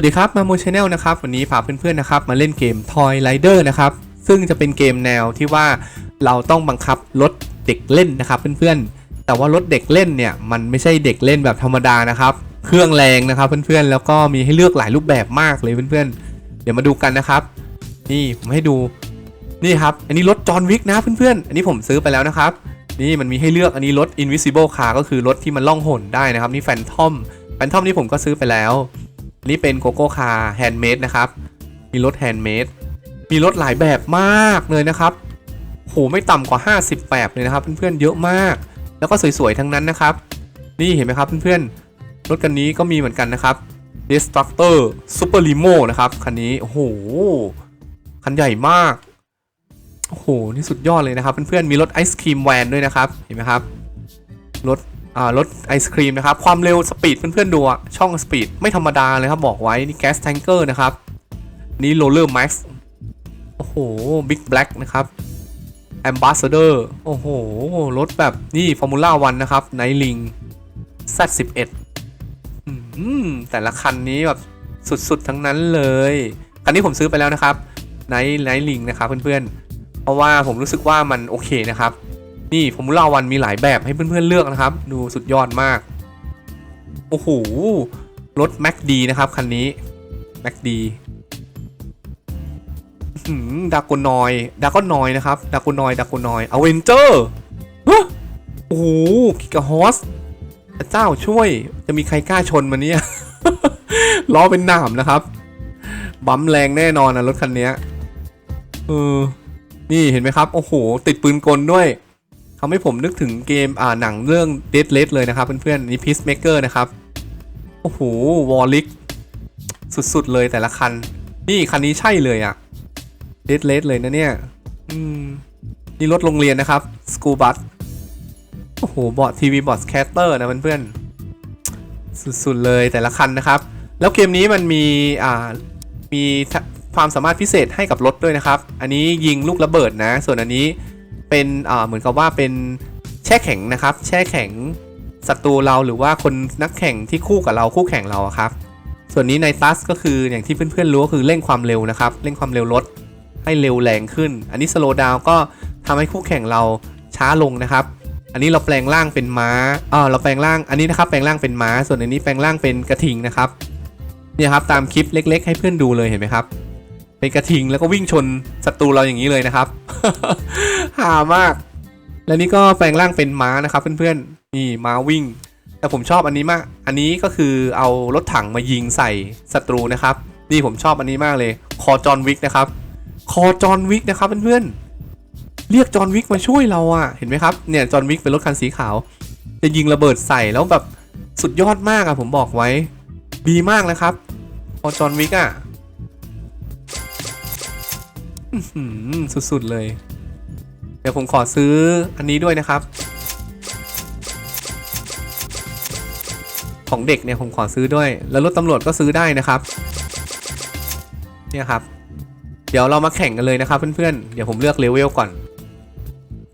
วัสดีครับมาโมชแนลนะครับวันนี้พาเพื่อนๆนะครับมาเล่นเกม Toy Rider นะครับซึ่งจะเป็นเกมแนวที่ว่าเราต้องบังคับรถเด็กเล่นนะครับเพื่อนๆ แต่ว่ารถเด็กเล่นเนี่ยมันไม่ใช่เด็กเล่นแบบธรรมดานะครับ เครื่องแรงนะครับเพื่อนๆแล้วก็มีให้เลือกหลายรูปแบบมากเลยเพื่อนๆ เดี๋ยวมาดูกันนะครับ นี่ผมให้ดูนี่ครับอันนี้รถจอห์นวิกนะเพื่อนๆ อันนี้ผมซื้อไปแล้วนะครับ นี่มันมีให้เลือกอันนี้รถ Invisible Car ก็คือรถที่มันล่องหนได้นะครับนี่แฟนทอมแฟนทอมนี่ผมก็ซื้อไปแล้ว นนี้เป็นโกโก้คาร์แฮนด์เมดนะครับ มีรถแฮนด์เมด มีรถหลายแบบมากเลยนะครับโหไม่ต่ำกว่า 50 แบบเลยนะครับ เพื่อนๆ เยอะมาก แล้วก็สวยๆ ทั้งนั้นนะครับ นี่เห็นไหมครับเพื่อนๆ รถคันนี้ก็มีเหมือนกันนะครับ Destructor Super Limo นะครับคันนี้ โอ้โห คันใหญ่มาก โอ้โห นี่สุดยอดเลยนะครับ เพื่อนๆ มีรถไอศครีมแวนด้วยนะครับ เห็นไหมครับ รถ รถไอศครีมนะครับ ความเร็วสปีดเพื่อนๆดูอะช่องสปีดไม่ธรรมดาเลยครับบอกไว้ นี่แก๊สแทงเกอร์นะครับ นี่โรลเลอร์แม็กซ์โอ้โหบิ๊กแบล็กนะครับแอมบ s สเดอร์โอ้โห รถแบบนี่ฟอร์มูล่าวันนะครับไนลิง Z11 อืมแต่ละคันนี้แบบสุดๆ ทั้งนั้นเลย คันนี้ผมซื้อไปแล้วนะครับไนไนลิงนะครับเพื่อนๆ เพราะว่าผมรู้สึกว่ามันโอเคนะครับ นี่ฟอร์มูล่าวันมีหลายแบบให้เพื่อนๆเลือกนะครับ ดูสุดยอดมาก โอ้โห รถ Mac D นะครับ คันนี้ Mac D ดากอนอยดากอนอยนะครับดากอนอยดากอนอยอเวนเจอร์โอ้โหกิกะฮอสเจ้าช่วย จะมีใครกล้าชนมันเนี่ยล้อเป็นหนามนะครับ บัมแรงแน่นอนนะรถคันนี้เออนี่เห็นไหมครับ โอ้โห ติดปืนกลด้วย ทำให้ผมนึกถึงเกมอ่าหนังเรื่อง Dead l e d เลยนะครับเพื่อนๆนี่ Peacemaker นะครับ โอ้โหวอลลิกสุดๆเลยแต่ละคัน นี่คันนี้ใช่เลยอะ Dead l e d เลยนะเนี่ยอืมนี่รถโรงเรียนนะครับ School Bus โอ้โหบอร์ดทีวีบอร์ดแคสเตอร์นะเพื่อนๆสุดๆเลยแต่ละคันนะครับ แล้วเกมนี้มันมีอ่ามีความสามารถพิเศษให้กับรถด้วยนะครับ อันนี้ยิงลูกระเบิดนะ ส่วนอันนี้ เป็นเหมือนกับว่าเป็นแช่แข็งนะครับ แช่แข็งศัตรูเราหรือว่าคนนักแข่งที่คู่กับเราคู่แข่งเราครับ ส่วนนี้ในตัสก็คืออย่างที่เพื่อนๆรู้ก็คือเร่งความเร็วนะครับเร่งความเร็วรถให้เร็วแรงขึ้น อันนี้สโลดาวก็ทำให้คู่แข่งเราช้าลงนะครับ อันนี้เราแปลงร่างเป็นม้าอ่าเราแปลงร่างอันนี้นะครับแปลงร่างเป็นม้า ส่วนอันนี้แปลงร่างเป็นกระทิงนะครับเนี่ยครับตามคลิปเล็ก ๆ ให้เพื่อนดูเลยเห็นไหมครับ เป็นกระทิงแล้วก็วิ่งชนศัตรูเราอย่างนี้เลยนะครับหามาก และนี่ก็แปลงร่างเป็นม้านะครับเพื่อนๆนี่ม้าวิ่ง แต่ผมชอบอันนี้มาก อันนี้ก็คือเอารถถังมายิงใส่ศัตรูนะครับนี่ผมชอบอันนี้มากเลย คอจอนวิกนะครับ คอจอนวิกนะครับเพื่อนๆเรียกจอนวิกมาช่วยเราอะเห็นไหมครับเนี่ยจอนวิกเป็นรถคันสีขาว จะยิงระเบิดใส่แล้วแบบสุดยอดมากอะผมบอกไว้ ดีมากนะครับ คอจอนวิกอะอื้อหือ สุดๆเลย เดี๋ยวผมขอซื้ออันนี้ด้วยนะครับ ของเด็กเนี่ยผมขอซื้อด้วย แล้วรถตำรวจก็ซื้อได้นะครับ เนี่ยครับ เดี๋ยวเรามาแข่งกันเลยนะครับเพื่อนๆ เดี๋ยวผมเลือกเลเวลก่อน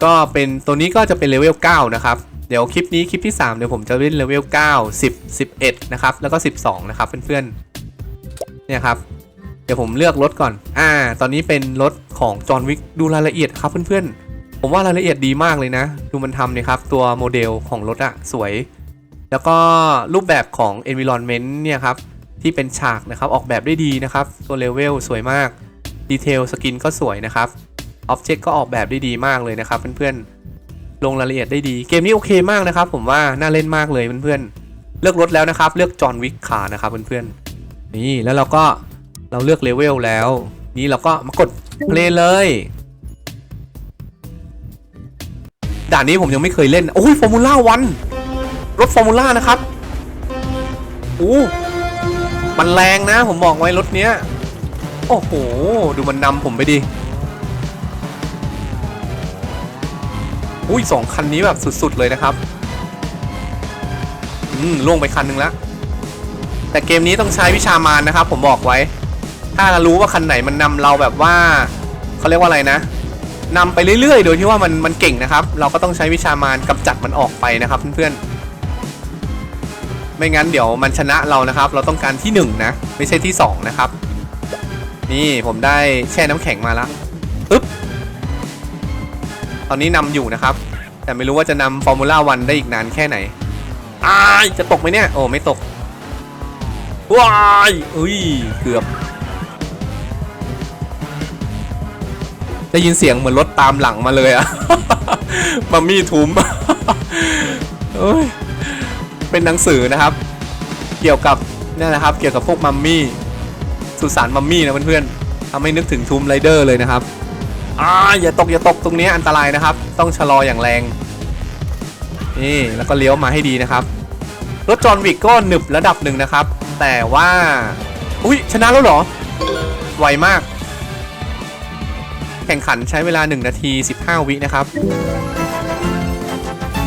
ก็เป็นตัวนี้ก็จะเป็นเลเวล9นะครับเดี๋ยวคลิปนี้คลิปที่ 3 เดี๋ยวผมจะเล่นเลเวล 9 10 11 นะครับ แล้วก็ 12 นะครับเพื่อนๆ เนี่ยครับ เดี๋ยวผมเลือกรถก่อน อ่า ตอนนี้เป็นรถของจอห์นวิกดูรายละเอียดครับเพื่อนๆ ผมว่ารายละเอียดดีมากเลยนะ ดูมันทำเนี่ยครับ ตัวโมเดลของรถอะสวย แล้วก็รูปแบบของ environment เนี่ยครับ ที่เป็นฉากนะครับ ออกแบบได้ดีนะครับ ตัวเลเวลสวยมาก ดีเทลสกินก็สวยนะครับออบเจกต์ก็ออกแบบได้ดีมากเลยนะครับเพื่อนๆ ลงรายละเอียดได้ดี เกมนี้โอเคมากนะครับ ผมว่าน่าเล่นมากเลยเพื่อนๆ เลือกรถแล้วนะครับ เลือกจอห์นวิกคานะครับเพื่อนๆ นี่แล้วเราก็ เราเลือกเลเวลแล้ว นี่เราก็มากดเพลย์เลย ด่านนี้ผมยังไม่เคยเล่น โอ้ยฟอร์มูล่าวันรถฟอร์มูล่านะครับโอ้มันแรงนะผมบอกไว้รถเนี้ย โอ้โห ดูมันนำผมไปดิอุ้ยสองคันนี้แบบสุดๆเลยนะครับ อืมล่วงไปคันหนึงแล้ว แต่เกมนี้ต้องใช้วิชามารนะครับ ผมบอกไว้ ถ้าเรารู้ว่าคันไหนมันนำเราแบบว่าเขาเรียกว่าอะไรนะนำไปเรื่อยๆ โดยที่ว่ามันมันเก่งนะครับ เราก็ต้องใช้วิชามารกำจัดมันออกไปนะครับเพื่อนๆ ไม่งั้นเดี๋ยวมันชนะเรานะครับ เราต้องการที่หนึ่งนะไม่ใช่ที่สองนะครับ นี่ผมได้แช่น้ำแข็งมาแล้วปึ๊บตอนนี้นำอยู่นะครับ แต่ไม่รู้ว่าจะนำฟอร์มูล่าวันได้อีกนานแค่ไหนอ้ายจะตกไหมเนี่ย โอ้ไม่ตกว้ายอุ้ยเกือบ ได้ยินเสียงเหมือนรถตามหลังมาเลยอะมัมมี่ทุ้มเอ้ยเป็นหนังสือนะครับ เกี่ยวกับนี่นะครับ เกี่ยวกับพวกมัมมี่สุสานมัมมี่นะเพื่อนๆทำให้นึกถึงทูมไรเดอร์เลยนะครับอ่าอย่าตกอย่าตกตรงนี้อันตรายนะครับ ต้องชะลออย่างแรง นี่แล้วก็เลี้ยวมาให้ดีนะครับ รถจอนวิกก็หนึบระดับหนึ่งนะครับ แต่ว่า อุ้ยชนะแล้วเหรอ ไวมาก แข่งขันใช้เวลา 1 นาที 15 วินะครับ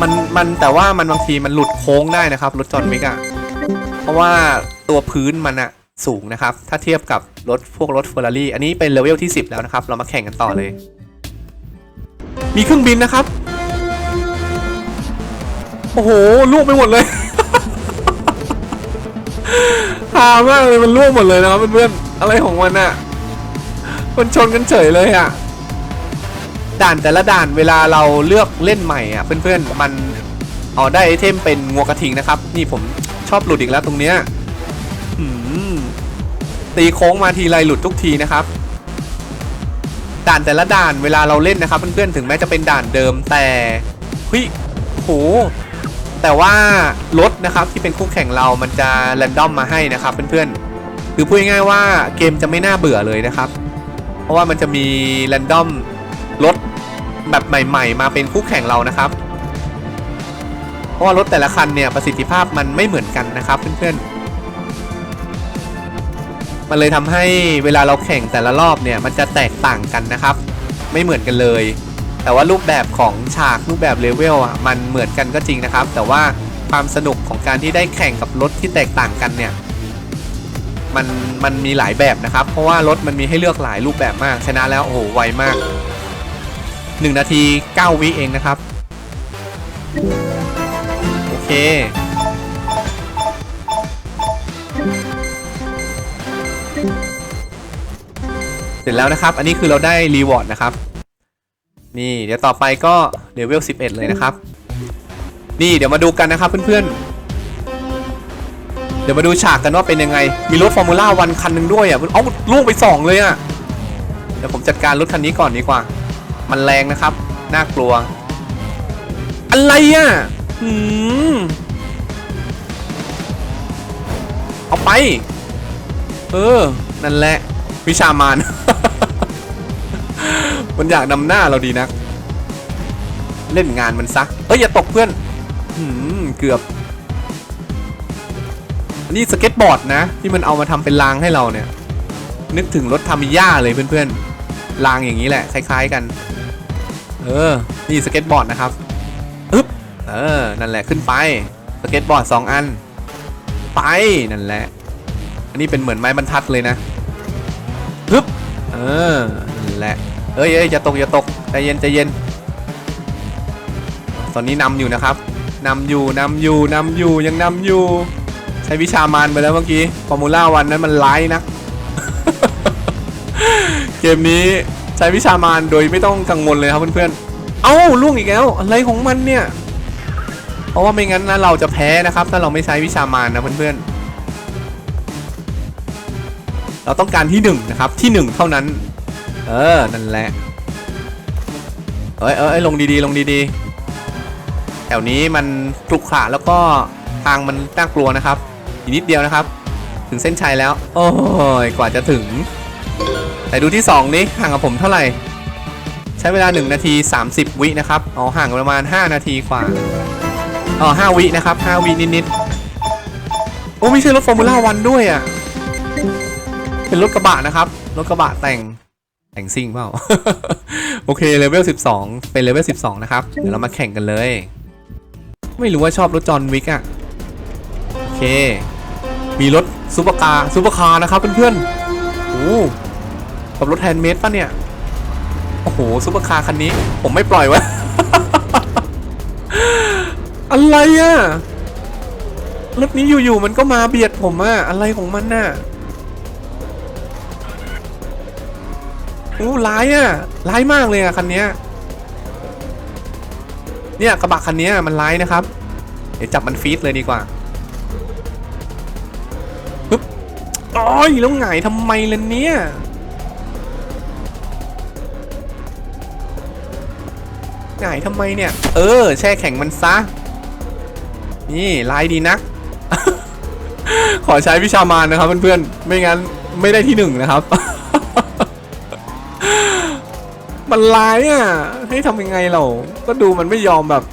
มันมันแต่ว่ามันบางทีมันหลุดโค้งได้นะครับรถจอนวิกอะเพราะว่าตัวพื้นมันอะสูงนะครับ ถ้าเทียบกับรถพวกรถเฟอร์รารี่อันนี้เป็นเลเวลที่ 10 แล้วนะครับ เรามาแข่งกันต่อเลย มีเครื่องบินนะครับ โอ้โหล่วงไปหมดเลยฮามากเลยมันล่วงหมดเลยนะครับเพื่อนๆอะไรของมันอะมันชนกันเฉยเลยอะ ด่านแต่ละด่านเวลาเราเลือกเล่นใหม่อะเพื่อนๆมันเอาได้ไอเทมเป็นงัวกระทิงนะครับ นี่ผมชอบหลุดอีกแล้วตรงเนี้ยตีโค้งมาทีไรหลุดทุกทีนะครับ ด่านแต่ละด่านเวลาเราเล่นนะครับเพื่อนๆถึงแม้จะเป็นด่านเดิมแต่เฮ้ยโหแต่ว่ารถนะครับที่เป็นคู่แข่งเรามันจะแรนดอมมาให้นะครับเพื่อนๆคือพูดง่ายๆว่าเกมจะไม่น่าเบื่อเลยนะครับ เพราะว่ามันจะมีแรนดอมรถ แบบใหม่ๆ มาเป็นคู่แข่งเรานะครับ เพราะว่ารถแต่ละคันเนี่ยประสิทธิภาพมันไม่เหมือนกันนะครับเพื่อนๆ มันเลยทำให้เวลาเราแข่งแต่ละรอบเนี่ยมันจะแตกต่างกันนะครับ ไม่เหมือนกันเลย แต่ว่ารูปแบบของฉากรูปแบบเลเวลอะมันเหมือนกันก็จริงนะครับ แต่ว่าความสนุกของการที่ได้แข่งกับรถที่แตกต่างกันเนี่ยมันมันมีหลายแบบนะครับ เพราะว่ารถมันมีให้เลือกหลายรูปแบบมาก ชนะแล้วโอ้โหไวมาก 1 นาที 9 วิเองนะครับ โอเค เสร็จแล้วนะครับ อันนี้คือเราได้รีวอร์ดนะครับ นี่เดี๋ยวต่อไปก็เลเวล 11 เลยนะครับ นี่เดี๋ยวมาดูกันนะครับเพื่อนๆเดี๋ยวมาดูฉากกันว่าเป็นยังไง มีรถฟอร์มูล่าวันคันหนึ่งด้วยอะ เอ้าล่วงไปสองเลยอะ เดี๋ยวผมจัดการรถคันนี้ก่อนดีกว่า มันแรงนะครับ น่ากลัว อะไรอะหืมเอาไป เออ นั่นแหละ วิชามาน มันอยากนำหน้าเราดีนักเล่นงานมันซะ เอ้ย อย่าตกเพื่อนหืมเกือบนนี้สเก็ตบอร์ดนะ ที่มันเอามาทำเป็นรางให้เราเนี่ย นึกถึงรถทามิย่าเลยเพื่อนๆรางอย่างนี้แหละ คล้าย ๆ กัน เออ นี่สเก็ตบอร์ดนะครับอึ๊บเออ นั่นแหละขึ้นไป สเก็ตบอร์ดสองอัน ไปนั่นแหละ อันนี้เป็นเหมือนไม้บรรทัดเลยนะฮึบเออ นั่นแหละ เอ้ยเอ้ยอย่าตกอย่าตกใจเย็นใจเย็น ตอนนี้นำอยู่นะครับนำอยู่นำอยู่นำอยู่ยังนำอยู่ ใช้วิชามานไปแล้วเมื่อกี้ฟอร์มูล่าวันนั้นมันร้ายนะ เกมนี้ ใช้วิชามานโดยไม่ต้องกังวลเลยครับเพื่อนๆ เอ้าล่วงอีกแล้วอะไรของมันเนี่ย เพราะว่าไม่งั้นนะเราจะแพ้นะครับ ถ้าเราไม่ใช้วิชามานนะเพื่อนๆ เราต้องการที่หนึ่งนะครับที่หนึ่งเท่านั้น เออ นั่นแหละเอ้ยเอ้ยเอ้ยลงดีๆ ลงดีๆ แถวนี้มันคลุกขระแล้วก็ทางมันน่ากลัวนะครับ อีกนิดเดียวนะครับ ถึงเส้นชัยแล้ว โอ้ย กว่าจะถึง แต่ดูที่ 2 นี้ห่างกับผมเท่าไหร่ ใช้เวลา 1 นาที 30 วินะครับ อ๋อ ห่างประมาณ 5 นาทีกว่า อ๋อ 5 วินะครับ 5 วินิดๆ โอ้ ไม่ใช่รถฟอร์มูล่าวันด้วยอะ เป็นรถกระบะนะครับ รถกระบะแต่ง แต่งซิ่งเปล่า โอเค เลเวล 12 เป็นเลเวล 12 นะครับ เดี๋ยวเรามาแข่งกันเลย ไม่รู้ว่าชอบรถจอห์นวิกอะ โอเค มีรถซูเปอร์คาร์ซูเปอร์คาร์นะครับเพื่อนๆ โอ้ กับรถแฮนด์เมดป่ะเนี่ย โอ้โหซูเปอร์คาร์คันนี้ ผมไม่ปล่อยวะ อะไรอะรถนี้อยู่ๆมันก็มาเบียดผมอะอะไรของมันน่ะอู้ร้ายอะร้ายมากเลยอะคันนี้เนี่ยกระบะคันนี้มันร้ายนะครับ เดี๋ยวจับมันฟีดเลยดีกว่าปึ๊บโอ้ยแล้วไงทำไมล่ะเนี่ย ไงายทำไมเนี่ย เออ แช่แข็งมันซะ นี่ลายดีนักขอใช้วิชามานนะครับเพื่อนๆ ไม่งั้นไม่ได้ที่หนึ่งนะครับ มันร้ายอะ ให้ทำยังไงเราก็ดูมันไม่ยอมแบบ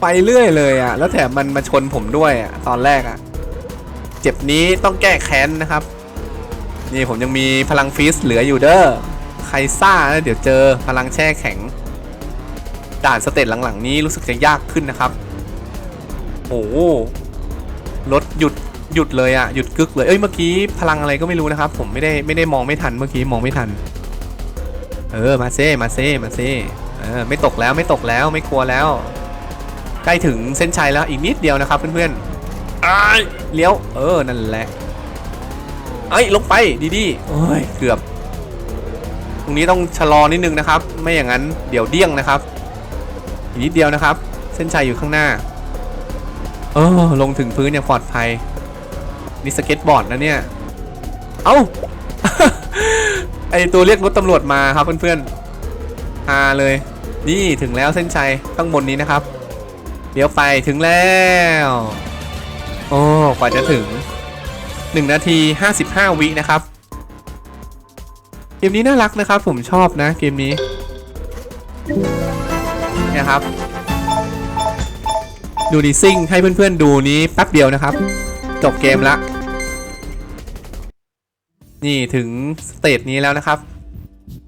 ไปเรื่อยเลยอะ แล้วแถมมันมาชนผมด้วยอะ ตอนแรกอะ เจ็บนี้ต้องแก้แค้นนะครับ นี่ผมยังมีพลังฟีสเหลืออยู่เด้อใครซ่านะเดี๋ยวเจอพลังแช่แข็ง ด่านสเตจหลังๆ นี้รู้สึกจะยากขึ้นนะครับโอ้โหรถหยุดหยุดเลยอะหยุดกึกเลยเอ้ยเมื่อกี้พลังอะไรก็ไม่รู้นะครับ ผมไม่ได้ไม่ได้มองไม่ทันเมื่อกี้มองไม่ทัน เออมาเซ่มาเซ่มาเซ่เออไม่ตกแล้วไม่ตกแล้วไม่กลัวแล้ว ใกล้ถึงเส้นชัยแล้วอีกนิดเดียวนะครับเพื่อนๆอ้ายเลี้ยวเออนั่นแหละเอ้ยลงไปดีๆโอ้ยเกือบ ตรงนี้ต้องชะลอนิดนึงนะครับ ไม่อย่างนั้นเดี๋ยวเดี้ยงนะครับ อีกนิดเดียวนะครับ เส้นชัยอยู่ข้างหน้าเออลงถึงพื้นอย่างปลอดภัยนี่สเก็ตบอร์ดนะเนี่ย เอา้าไอตัวเรียกรถตำรวจมาครับเพื่อนๆฮาเลย นี่ถึงแล้วเส้นชัยข้างบนนี้นะครับเดี๋ยวไปถึงแล้ว โอ้กว่าจะถึง 1 นาที 55 วินะครับ เกมนี้น่ารักนะครับ ผมชอบนะเกมนี้ นี่ยครับ ดูดีซิ่งให้เพื่อนๆดูนี้แป๊บเดียวนะครับ จบเกมละ นี่ถึงสเตจนี้แล้วนะครับ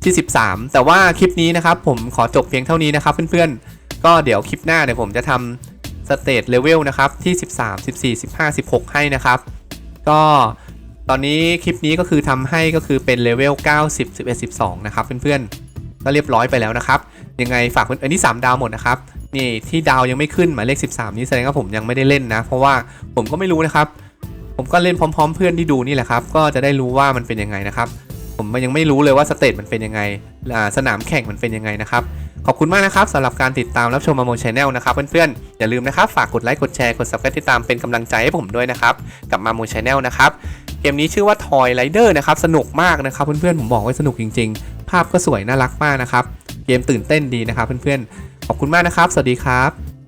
ที่ 13 แต่ว่าคลิปนี้นะครับ ผมขอจบเพียงเท่านี้นะครับเพื่อนๆ ก็เดี๋ยวคลิปหน้าเดี๋ยวผมจะทำสเตจเลเวลนะครับที่ 13 14 15 16 ให้นะครับ ก็ตอนนี้คลิปนี้ก็คือทำให้ก็คือเป็นเลเวล90 11 12 นะครับเพื่อนๆก็เรียบร้อยไปแล้วนะครับ ยังไงฝากเพื่อนอันนี้ 3 ดาวหมดนะครับนี่ที่ดาวยังไม่ขึ้นหมายเลข 13 นี้แสดงว่าผมยังไม่ได้เล่นนะ เพราะว่าผมก็ไม่รู้นะครับ ผมก็เล่นพร้อม ๆ เพื่อนที่ดูนี่แหละครับ ก็จะได้รู้ว่ามันเป็นยังไงนะครับ ผมยังไม่รู้เลยว่าสเตจมันเป็นยังไงสนามแข่งมันเป็นยังไงนะครับขอบคุณมากนะครับสำหรับการติดตามรับชมมาโมชแนลนะครับเพื่อนๆ อย่าลืมนะครับ ฝากกดไลค์กดแชร์กด subscribe ติดตามเป็นกำลังใจให้ผมด้วยนะครับ กับมาโมชแนลนะครับเกมนี้ชื่อว่า Toy Rider นะครับ สนุกมากนะครับ เพื่อนๆ ผมบอกว่าสนุกจริงๆ ภาพก็สวยน่ารักมากนะครับ เกมตื่นเต้นดีนะครับเพื่อนๆ ขอบคุณมากนะครับ สวัสดีครับ